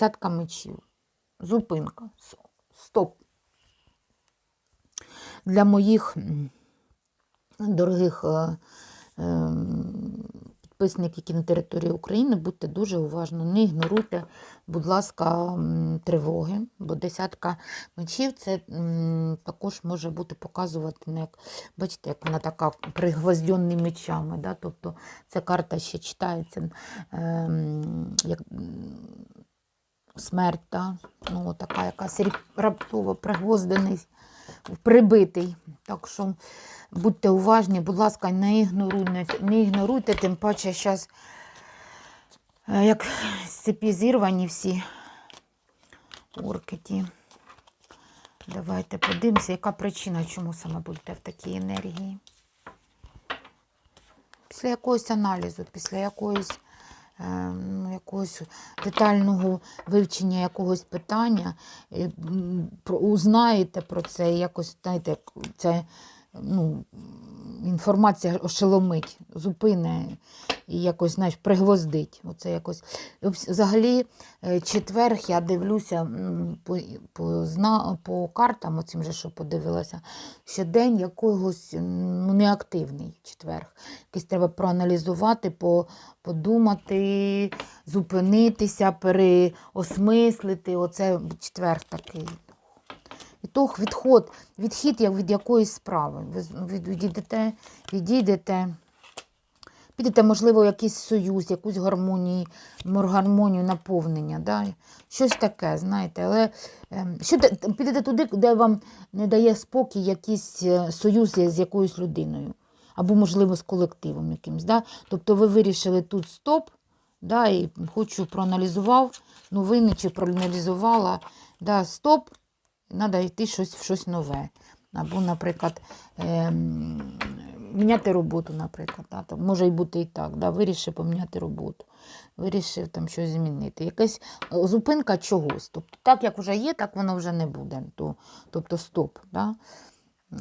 десятка мечів. Зупинка. Стоп. Для моїх дорогих е, ем, підписників, які на території України, будьте дуже уважні. Не ігноруйте, будь ласка, тривоги, бо десятка мечів це також може бути показувати, як, бачите, як вона така пригвоздьонні мечами. Да? Тобто ця карта ще читається смерть, да? ну, така якась раптово пригвоздений, прибитий. Так що будьте уважні, будь ласка, не ігноруйте, не ігноруйте, тим паче зараз, як з цепі зірвані всі орки ті. Давайте подивимося, яка причина, чому саме будете в такій енергії. Після якогось аналізу, після якоїсь, е, якогось детального вивчення якогось питання, узнаєте про це, якось, знаєте, ця ну, інформація ошеломить, зупине і якось, знаєш, пригвоздить. Оце якось. Взагалі, е, четверг я дивлюся по, по, зна, по картам, оцім же, що подивилася, що день якогось ну, неактивний четверг. Якийсь треба проаналізувати, по, подумати, зупинитися, переосмислити. Оце четверг такий. Ітог, відход, відхід як від якоїсь справи. Ви відійдете, відійдете, підете, можливо, якийсь союз, якусь гармонію, гармонію наповнення. Да? Щось таке, знаєте. Але ем, що, підете туди, де вам не дає спокій якийсь е, союз з якоюсь людиною. Або, можливо, з колективом якимось. Да? Тобто ви вирішили тут стоп, да, і хочу проаналізував, новини чи проаналізувала, да, стоп, треба йти щось, в щось нове. Або, наприклад, ем, міняти роботу, наприклад. Да? Там, може і бути і так. Да? Вирішив поміняти роботу, вирішив там щось змінити. Якась е, зупинка чогось. Тобто, так, як вже є, так воно вже не буде. То, тобто стоп. Да?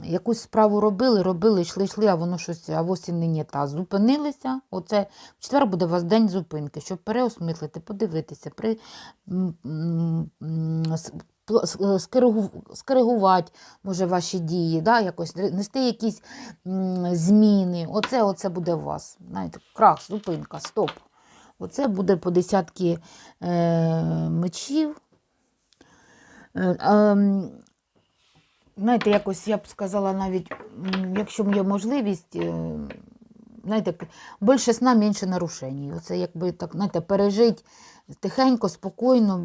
Якусь справу робили, робили, йшли, йшли, а воно щось, а ось і не та. Зупинилися. Оце в четвер буде у вас день зупинки, щоб переосмислити, подивитися, при, е, скоригу- скоригувати, може, ваші дії, да, якось нести якісь зміни. Оце, оце буде у вас. Знаєте, крах, зупинка, стоп. Оце буде по десятки е, мечів. Е, ем, знаєте, якось я б сказала, навіть, якщо є можливість, е, знаєте, більше сна, менше нарушень. Оце якби так, знаєте, пережить тихенько, спокійно,